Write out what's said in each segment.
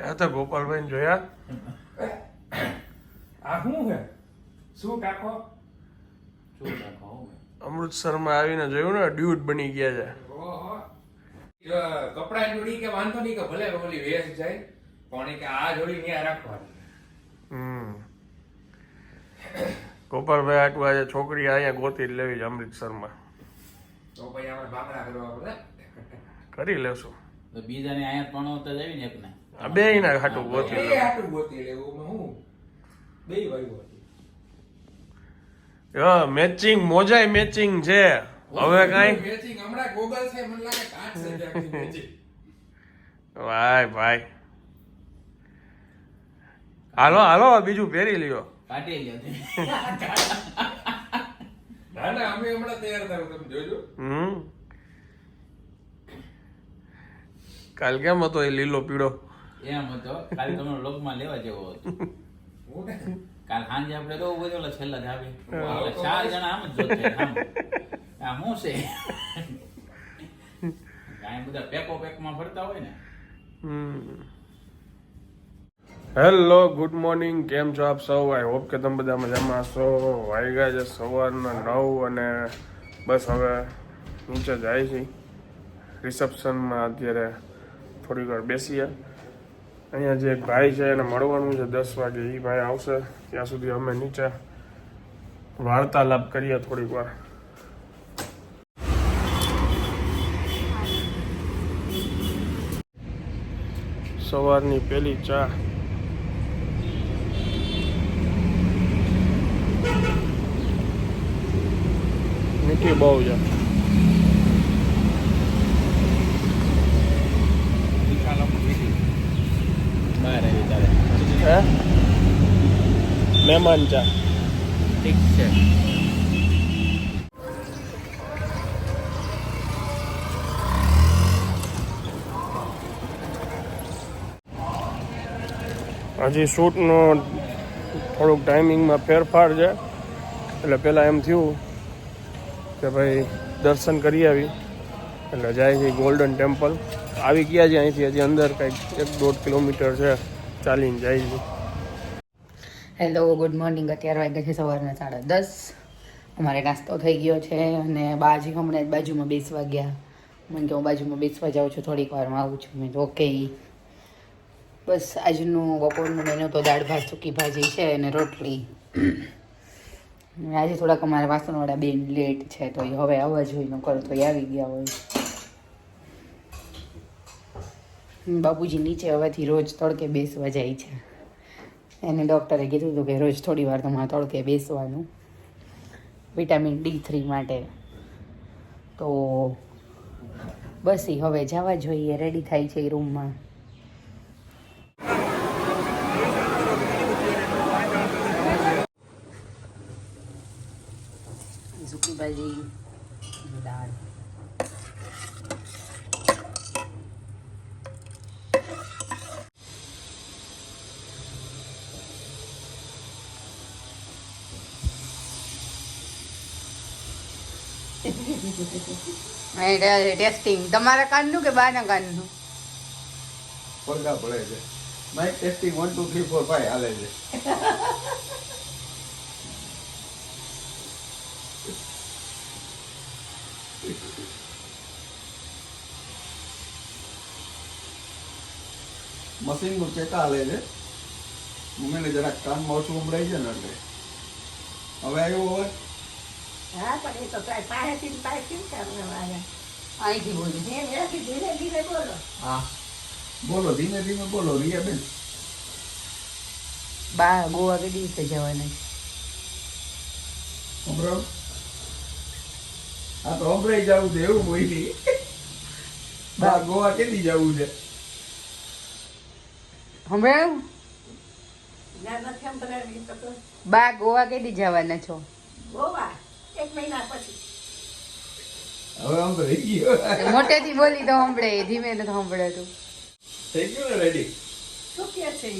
ગયા તો ગોપાલભાઈ જોયા. આ શું છે? શું કાકો? શું રાખો અમૃતસરમાં આવીને જોયું ને ડ્યુટ બની ગયા છે. ઓહો. કપડા જોડી કે વાંધો નહીં કે ભલે ઓલી વેસ જાય પણ કે આ જોડી ન્યા રાખવાની. હમ. ગોપાલભાઈ આટલું આજે છોકરી અહીંયા ગોતી જ લેવી છે અમૃતસરમાં તો પછી આપણે બાંગડા કરવા પડે. કરી લેશું. બીજાને અહીંયા પણ જ આવી ને એકને. આ બે ના હાટું ગોતી બે હાટું ગોતી લેવું હું? બે વાયું હતી. મેચિંગ મોજાય મેચિંગ છે. હવે કાંઈ? મેચિંગ હમણાં ગોગલ છે મને લાગે કાચ છે મેચિંગ ભાઈ ભાઈ. હાલો હાલો બીજું પહેરી લ્યો. કાઢી લ્યો ના ના અમે હમણાં તૈયાર થાવ તમે જોજો. હમ. કાલ કેમ હતો એ લીલો પીળો? એમ હતો. કાલે તમારો લોકમાં લેવા જેવો હતો. કાલ સાંજે આપણે તો ઊભો ઓલા છેલ્લા ધાબે ચાર જણા આમ જ જોતે આમ. હું છે? કાંઈ બધા પેકો પેકમાં ફરતા હોય ને. Hello good morning. કેમ છો આપ સૌ? આઈ હોપ કે તમે બધા મજામાં છો વાગ્યા છે સવારના નવ અને બસ હવે નીચે જાય છે. રિસેપ્શનમાં અત્યારે થોડીક વાર બેસીએ. અહીંયા જે એક ભાઈ છે એને મળવાનું છે દસ વાગે. એ ભાઈ આવશે. ત્યાં સુધી અમે નીચે વાર્તાલાપ કરીએ થોડીક વાર. સવારની પહેલી ચા. મીઠી બહુ છે બહાર આવી તારે હે મહેમાન ચા ઠીક છે. હજી શૂટનો થોડુંક ટાઈમિંગમાં ફેરફાર છે. એટલે પહેલાં એમ થયું કે ભાઈ દર્શન કરી આવી. એટલે જાય છે ગોલ્ડન ટેમ્પલ. આવી ગયા છે અહીંથી હજી અંદર કંઈક એક દોઢ કિલોમીટર છે. ચાલીને જાય છે. હેલો ગુડ મોર્નિંગ અત્યારે વાગ્યા છે સવારના સાડા દસ. અમારે નાસ્તો થઈ ગયો છે અને બાજી હમણાં જ બાજુમાં બેસવા ગયા. મને કે હું બાજુમાં બેસવા જાઉં છું, થોડીક વારમાં આવું છું. મેં ઓકે બસ આજનું બપોરનું મેનુ તો દાળ, ભાત, સૂકી ભાજી છે અને રોટલી. આજે થોડાક અમારા વાસણવાળા બેન લેટ છે, તો હવે આવવા જોઈએ કરો તો એ આવી ગયા હોય હમ, બાપુજી નીચે હવેથી રોજ તડકે બેસવા જાય છે. એને ડૉક્ટરે કીધું હતું કે રોજ થોડી વાર તમારે તડકે બેસવાનું. વિટામિન ડી થ્રી માટે. તો બસ એ હવે જવા જોઈએ રેડી થાય છે એ રૂમમાં સૂકી ભાજી દાળ. ટેસ્ટિંગ તમારા કાનનું કે બાના કાનનું? પડદા પડે છે. Mic testing one two three four five હાલે છે. મશીનનું ચેકા હાલે છે. મમ્મીને જરાક કાનમાં ઓછું સંભળાય છે ને એટલે. હવે આવ્યું હવે હા પણ એ તો કાંઈ પાસેથી ને પાસે કેમ કરવા અહીંથી બોલું. ધીરે ધીરે બોલો. હા. બોલો ધીમે ધીમે બોલો રિયા બેન બા ગોવા કઈ દિવસે જવાના સંભળાવ આ તો સંભળાઈ જવું છે એવું બોલી. બા ગોવા કેદી જવું છે? હમણાં? ના નથી સંભળાવી તો તો બા ગોવા કેદી જવાના છો? ગોવા? એક મહિના પછી. હવે આમ તો રહી ગયો. મોટેથી બોલી તો સાંભળે ધીમે નથી સાંભળાતું. થઈ ગયું ને રેડી શું કે છે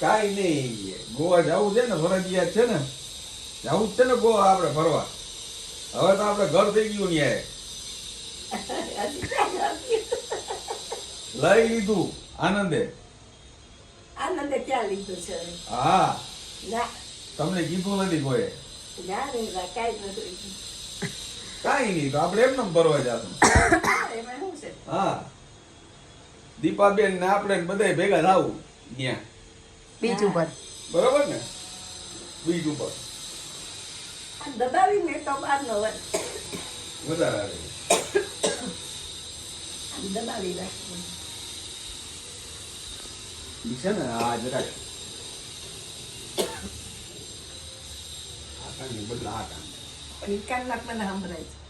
કાઈ નહીં ગોવા જવું છે ને ફરજિયાત છે ને જવું છે ને ગોવા આપણે ફરવા. હવે તો આપણે ઘર થઈ ગયું ન્યાય? લઈ લીધું આનંદે. આનંદે ક્યાં લીધું છે હા. તમને કીધું નથી કોઈ. કાંઈ નહીં તો આપણે એમને ભરવા જાશું. એમાં શું છે? હા. દીપાબેન ને આપણે ને ભેગા થાવું ત્યાં બીચ ઉપર. બરોબર ને? બીજ ઉપર. દબાવીને તો બાર નો વધારે આવે. દબાવી રાખવું છે ને આ જરાક કાંઈ બદલા આ કાંઈ એ કલાક મને સંભળાય છે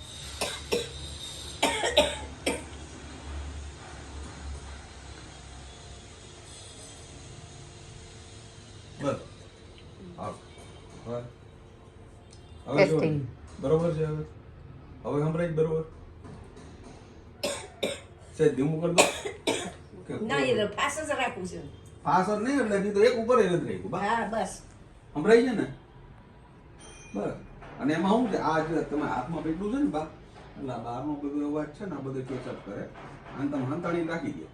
બરોબર છે હવે હવે સંભળાય બરોબર છે ધીમું કર દો ના એ ફાસ જ રાખવું છે ફાસ જ નહીં એટલે તો એક ઉપર જ નથી રાખ્યું બા હા બસ સંભળાય છે ને બસ. અને એમાં શું છે આ જે તમે હાથમાં પેટલું છે ને બા એટલે આ બહારનો બધો અવાજ છે ને આ બધો ચોચપ કરે. અને તમે હંતાળી રાખી દો.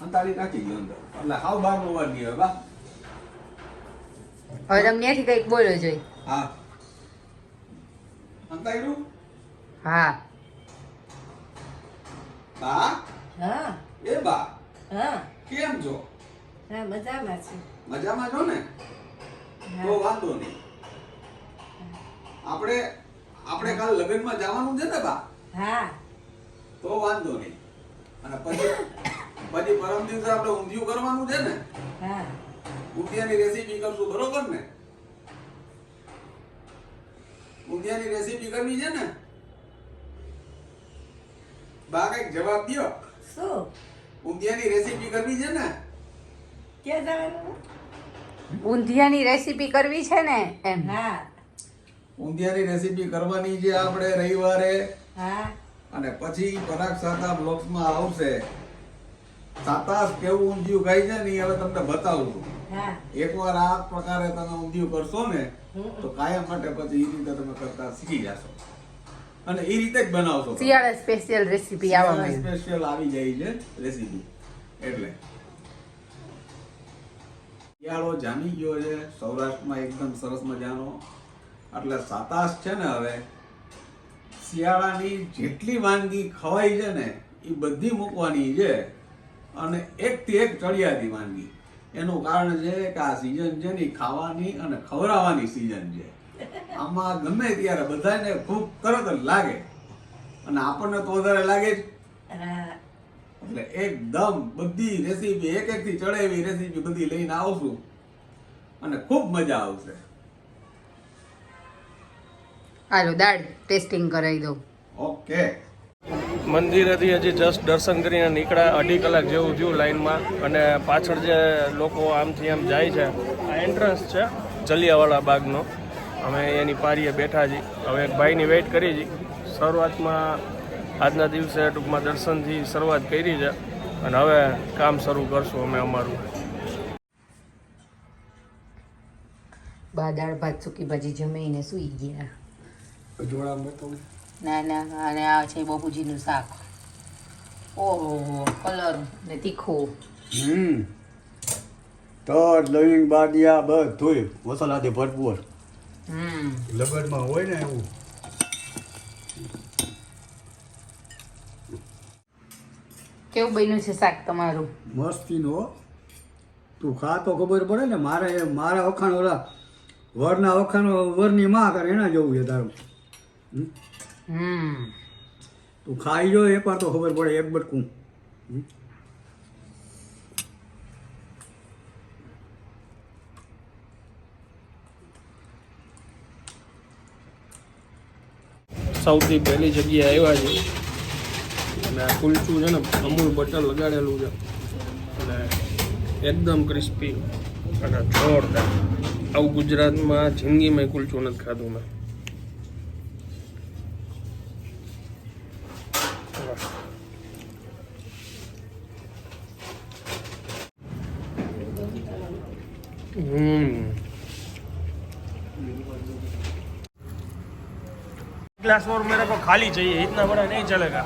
હંતાળી રાખી દો અંદર. એટલે હાવ બહારનો અવાજ નહીં આવે બા. હવે તમને એથી કંઈક બોલો જોઈ. હા. હંતાળ્યું? હા. બા? હા. એ બા? હા. કેમ છો? હા મજામાં છે. મજામાં છો ને? તો વાંધો નહીં. કાલ લગ્નમાં જવાનું છે ને બા? હા. તો વાંધો નહીં. અને પછી પછી પરમ દિવસે આપણે ઊંધિયું કરવાનું છે ને? હા. ઊંધિયાની રેસીપી કરશું બરોબર ને? ઊંધિયાની રેસીપી કરવી છે ને? બા કંઈક જવાબ દ્યો. શું? ઊંધિયાની રેસીપી કરવી છે ને? કે જવાનું? ઊંધિયાની રેસીપી કરવી છે ને? એમ. હા. ઊંધિયાની રેસીપી કરવાની છે આપણે રવિવારે. અને પછી પરાગ સાતા બ્લોક્સમાં આવશે. સાતાસ કેવું ઊંધિયું ખાય છે ને એ હવે તમને બતાવું. છું હા. એકવાર આ પ્રકારે તમે ઊંધિયું કરશો ને તો કાયમ માટે પછી એ રીતે તમે કરતા શીખી જશો. અને એ રીતે જ બનાવશો. શિયાળા સ્પેશિયલ રેસીપી આવવા સ્પેશિયલ આવી જાય છે રેસીપી એટલે. શિયાળો જામી ગયો છે. સૌરાષ્ટ્રમાં એકદમ સરસ મજાનો. એટલે સાતાસ છે ને હવે, શિયાળાની જેટલી વાનગી ખવાય છે ને એ બધી મૂકવાની છે અને એકથી એક ચડિયાતી વાનગી. એનું કારણ છે કે આ સિઝન છે ને ખાવાની અને ખવડાવવાની સિઝન છે. આમાં ગમે ત્યારે બધાને ખૂબ તરત જ લાગે. અને આપણને તો વધારે લાગે જ. એટલે એકદમ બધી રેસીપી એક એક થી ચડે એવી રેસીપી બધી લઈને આવશું અને ખૂબ મજા આવશે. હાલો દાળ ટેસ્ટિંગ કરાવી દઉં. ઓકે. મંદિરેથી હજી જસ્ટ દર્શન કરીને નીકળ્યા અઢી કલાક જેવું થયું લાઈનમાં. અને પાછળ જે લોકો આમથી આમ જાય છે આ એન્ટ્રન્સ છે જલિયાવાળા બાગનો. અમે એની પારીએ બેઠા છીએ હવે એક ભાઈની વેઇટ કરી છીએ શરૂઆતમાં આજના દિવસે ટૂંકમાં દર્શનથી શરૂઆત કરી છે. અને હવે કામ શરૂ કરશું અમે અમારું. બા દાળ ભાત સૂકી ભાજી જમીને સૂઈ ગયા. ના ના અને આ છે બહુજીનું શાક. ઓહો કલર ને તીખું. હમ. તજ લવિંગ બાદિયા બધુંય મસાલાથી ભરપૂર. હમ. લગનમાં હોય ને એવું. કેવું બન્યું છે શાક તમારું? મસ્તીનો હો. તું ખા તો ખબર પડે ને મારે મારા વખાણ ઓલા વરના વખાણ વરની માં કરે એના જવું છે તારું. તું ખાઈ જો એકવાર તો ખબર પડે એક બટકું? સૌથી પહેલી જગ્યાએ આવ્યા છે. અને આ કુલચું છે ને અમૂલ બટર લગાડેલું છે. અને એકદમ ક્રિસ્પી અને જોરદાર. આવું ગુજરાતમાં જિંદગીમાં કુલચું નથી ખાધું મેં. ग्लास और मेरे को खाली चाहिए इतना बड़ा नहीं चलेगा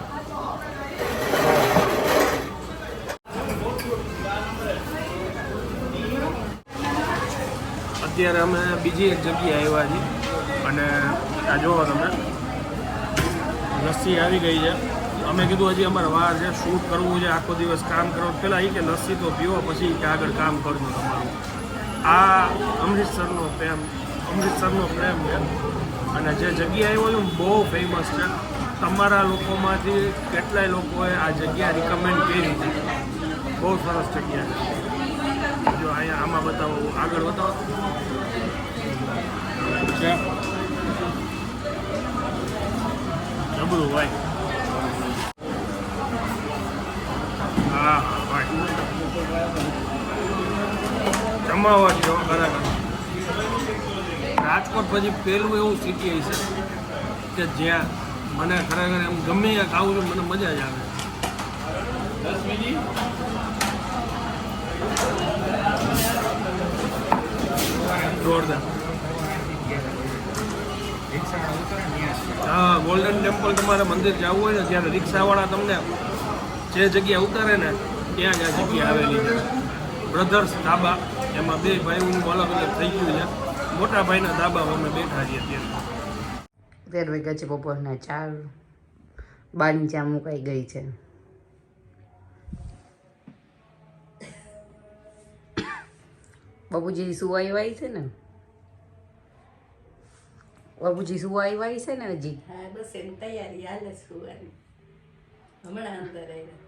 અત્યારે અમે બીજી એક જગ્યાએ આવ્યા છીએ અને આ જોવો તમે. લસ્સી આવી ગઈ છે. અમે કીધું હજી અમારે વાર છે, શૂટ કરવું છે, આખો દિવસ કામ કરો. પહેલાં એ કે લસ્સી તો પીવો, પછી કે આગળ કામ કરજો તમારું. આ અમૃતસરનો પ્રેમ અમૃતસરનો પ્રેમ છે. અને જે જગ્યા આવ્યો છું બહુ ફેમસ છે. તમારા લોકોમાંથી કેટલાય લોકોએ આ જગ્યા રિકમેન્ડ કરી છે. બહુ સરસ જગ્યા છે. જો અહીંયા આમાં બતાવો, આગળ બતાવો. જબરું, ભાઈ. હા હા, ભાઈ. જમાવટ જો ખરેખર રાજકોટ પછી પહેલું એવું સિટી છે કે જ્યાં મને ખરેખર એમ ગમે ત્યાં ખાવું છું, મને મજા જ આવે. જોરદાર. હા ગોલ્ડન ટેમ્પલ તમારે મંદિર જવું હોય ને, ત્યારે રિક્ષાવાળા તમને જે જગ્યા ઉતારે ને, ત્યાં જ આ જગ્યા આવેલી બ્રધર્સ ધાબા. એમાં બે ભાઈઓનું અલગ અલગ થઈ ગયું છે. મોટા ભાઈના ધાબામાં અમે બેઠા છીએ અત્યારે. તેર વાગ્યા છે બપોરના ચાર. બાની ચા મુકાઈ ગઈ છે. બાબુજી સુવાઈ વાઈ છે ને? બાબુજી સુવાઈ વાઈ છે ને હજી? હા બસ એમ તૈયારી હાલે સુવાની. હમણાં અંદર આવ્યા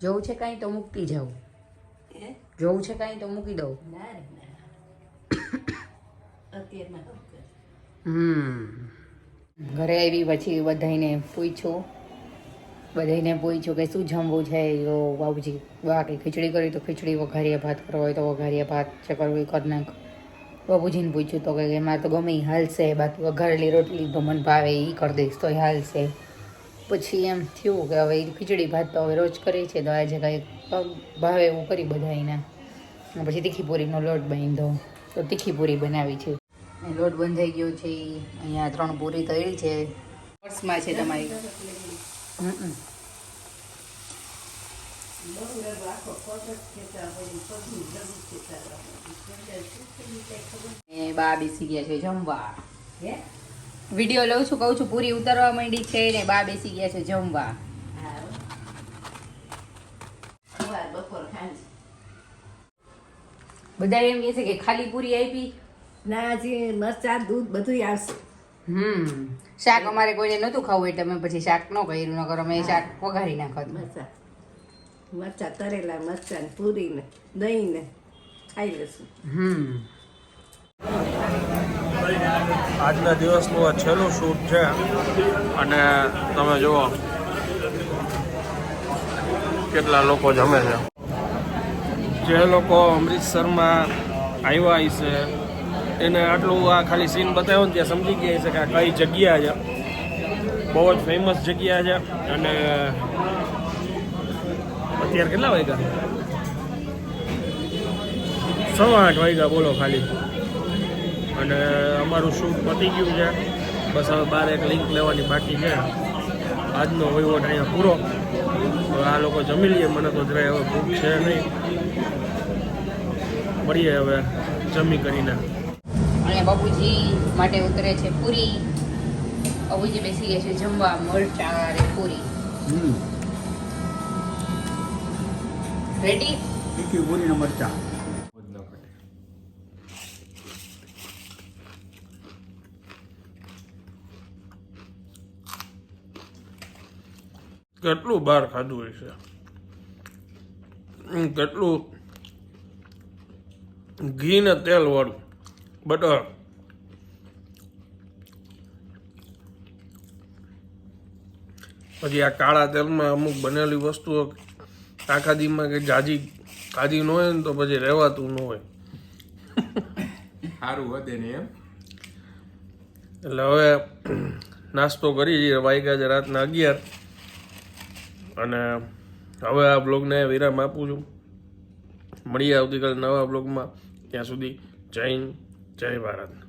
જોવું છે કાંઈ તો મૂકતી જાઉં. જોવું છે કાંઈ તો મૂકી દઉં. હમ. ઘરે આવી પછી બધાને પૂછ્યું બધાને પૂછ્યું કે શું જમવું છે? યો બાબુજી બાકી ખીચડી કરી તો ખીચડી વઘારીએ ભાત કરવો હોય તો વઘારીએ ભાત છે કરવું એ કરી નાખ. બાબુજીને પૂછ્યું તો કે એમાં તો ગમે હાલશે બાકી વઘારેલી રોટલી તો મને ભાવે એ કરી દઈશ તોય હાલશે પછી એમ થયું કે હવે ખીચડી ભાત તો હવે રોજ કરે છે તો આજે કંઈક ભાવે એવું કરી બધા એના પછી તીખી પૂરીનો લોટ બાંધો તો તીખી પૂરી બનાવી છે. લોટ બંધાઈ ગયો છે અહીંયા ત્રણ પૂરી તળી છે. પર્સમાં છે તમારી. બા બેસી ગયા છે જમવા. વીડિયો લઉં છું કહું છું પૂરી ઉતરવા માંડી છે ને બા બેસી ગયા છે જમવા. બધા એમ કહે છે કે ખાલી પૂરી આપી? ના હજી મરચા દૂધ બધું આવશે. હમ શાક અમારે કોઈને નહોતું ખાવું એટલે અમે પછી શાક ન કર્યું નકર અમે શાક વઘારી નાખત મરચા. મરચાં તરેલા ને પૂરી ને દહીં ને ખાઈ લેશું હમ. આજના દિવસનું આ છેલ્લું શૂટ છે. અને તમે જુઓ, કેટલા લોકો જમે છે. જે લોકો અમૃતસરમાં આવ્યા હશે એને આટલું આ ખાલી સીન બતાવ્યો ને ત્યાં સમજી ગયા છે કે આ કઈ જગ્યા છે. બહુ જ ફેમસ જગ્યા છે અને અત્યારે કેટલા વાગ્યા? સવા આઠ વાગ્યા બોલો ખાલી. અને અમારું શૂટ પતી ગયું છે. બસ હવે બાર એક લિંક લેવાની બાકી છે. આજનો વહીવટ અહીંયા પૂરો. આ લોકો જમી લઈએ મને તો જરાય હવે ભૂખ છે નહીં. મળીએ હવે જમી કરીને. અને બાબુજી માટે ઉતરે છે પૂરી. બાબુજી બેસી ગયા છે જમવા મરચા અને પૂરી. હમ. રેડી પૂરી પૂરીના મરચા. કેટલું બહાર ખાધું હોય છે? કેટલું? ઘી ને તેલ વાળું. બટર. પછી આ કાળા તેલમાં અમુક બનેલી વસ્તુઓ આખા દીમાં કે જાજી કાજી ન હોય ને તો પછી રહેવાતું ન હોય. સારું વધે ને એમ. એટલે હવે નાસ્તો કરી વાગ્યા છે રાતના અગિયાર. અને હવે આ બ્લોગને વિરામ આપું છું. મળીએ આવતીકાલે નવા બ્લોગમાં. ત્યાં સુધી જય હિન્દ, જય ભારત.